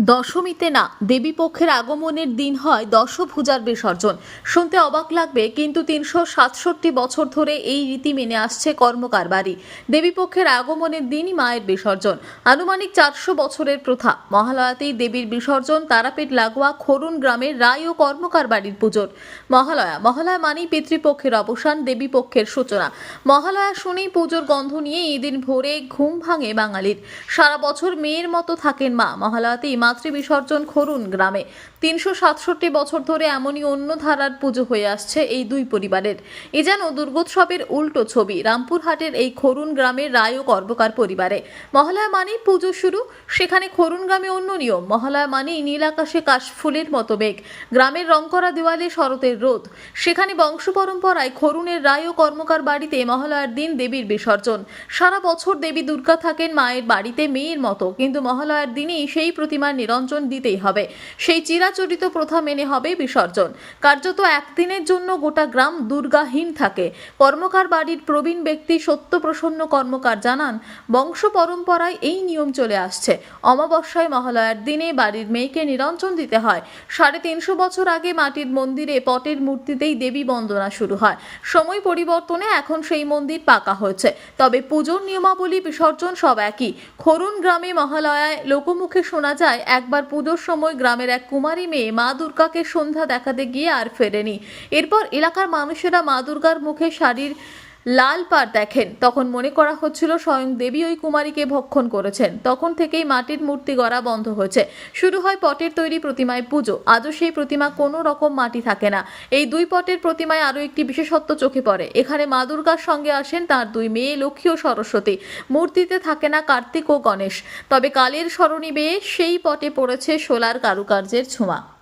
দশমীতে না, দেবীপক্ষের আগমনের দিন হয় দশভূজার বিসর্জন। শুনতে অবাক লাগবে, কিন্তু তিনশো সাতষট্টি বছর ধরে এই রীতি মেনে আসছে কর্মকার কর্মকারবারই। দেবীপক্ষের আগমনের দিনই মায়ের বিসর্জন। আনুমানিক চারশো বছরের প্রথা। মহালয়াতেই দেবীর বিসর্জন, তারাপীঠ লাগোয়া, খরুন গ্রামের রায় ও কর্মকার বাড়ির পুজোর। মহালয়া। মহালয়া মানেই পিতৃপক্ষের অবসান, দেবীপক্ষের সূচনা। মহালয়া শুনেই পুজোর গন্ধ নিয়ে এদিন ভোরে ঘুম ভাঙে বাঙালির। সারা বছর মেয়ের মতো থাকেন মা। মহালয়াতেই মাতৃ বিসর্জন খরুন গ্রামে। তিনশো সাতষট্টি বছর ধরে এমনই অন্য ধারার পুজো হয়ে আসছে এই দুই পরিবারের। এ যেন দুর্গোৎসবের উল্টো ছবি, রামপুরহাটের এই খরুন গ্রামের রায় ও কর্মকার পরিবারে। মহালয়া মানেই পুজো শুরু, সেখানে খরুন গ্রামে অন্য নিয়ম, মহালয়া মানেই নীল আকাশে কাশফুলের মতো মেঘ, গ্রামের রং করা দেওয়ালে শরতের রোদ। সেখানে বংশ পরম্পরায় খরুনের রায় ও কর্মকার বাড়িতে মহালয়ার দিন দেবীর বিসর্জন। সারা বছর দেবী দুর্গা থাকেন মায়ের বাড়িতে মেয়ের মতো, কিন্তু মহালয়ার দিনেই সেই প্রতিমার নিরঞ্জন দিতেই হবে। সেই চিরাচরিত প্রথা মেনে হবে বিসর্জন। কার্যত একদিনের জন্য গোটা গ্রাম দুর্গাহীন থাকে। কর্মকার বাড়ির প্রবীণ ব্যক্তি সত্যপ্রসন্ন কর্মকার জানান, বংশ পরম্পরায় এই নিয়ম চলে আসছে। অমাবস্যায় মহালয়ার দিনে বাড়ির মেয়েকে নিরঞ্জন দিতে হয়। সাড়ে তিনশো বছর আগে মাটির মন্দিরে পটের মূর্তিতেই দেবী বন্দনা শুরু হয়। সময় পরিবর্তনে এখন সেই মন্দির পাকা হয়েছে। তবে পুজোর নিয়মাবলী বিসর্জন সব একই। খরুন গ্রামে মহালয়ায় লোকমুখে শোনা যায় একবার পুজোর সময় গ্রামের এক কুমারী মেয়ে মা দুর্গাকে সন্ধ্যা দেখাতে গিয়ে আর ফেরেনি। এরপর এলাকার মানুষেরা মা দুর্গার মুখে শাড়ির লাল পাড় দেখেন। তখন মনে করা হচ্ছিল স্বয়ং দেবী ওই কুমারীকে ভক্ষণ করেছেন। তখন থেকেই মাটির মূর্তি গড়া বন্ধ হয়েছে। শুরু হয় পটের তৈরি প্রতিমায় পুজো। আজও সেই প্রতিমা কোনো রকম মাটি থাকে না। এই দুই পটের প্রতিমায় আরও একটি বিশেষত্ব চোখে পড়ে। এখানে মা দুর্গার সঙ্গে আসেন তার দুই মেয়ে লক্ষ্মী ও সরস্বতী। মূর্তিতে থাকে না কার্তিক ও গণেশ। তবে কালের স্মরণী বেয়ে সেই পটে পড়েছে সোলার কারুকার্যের ছোঁয়া।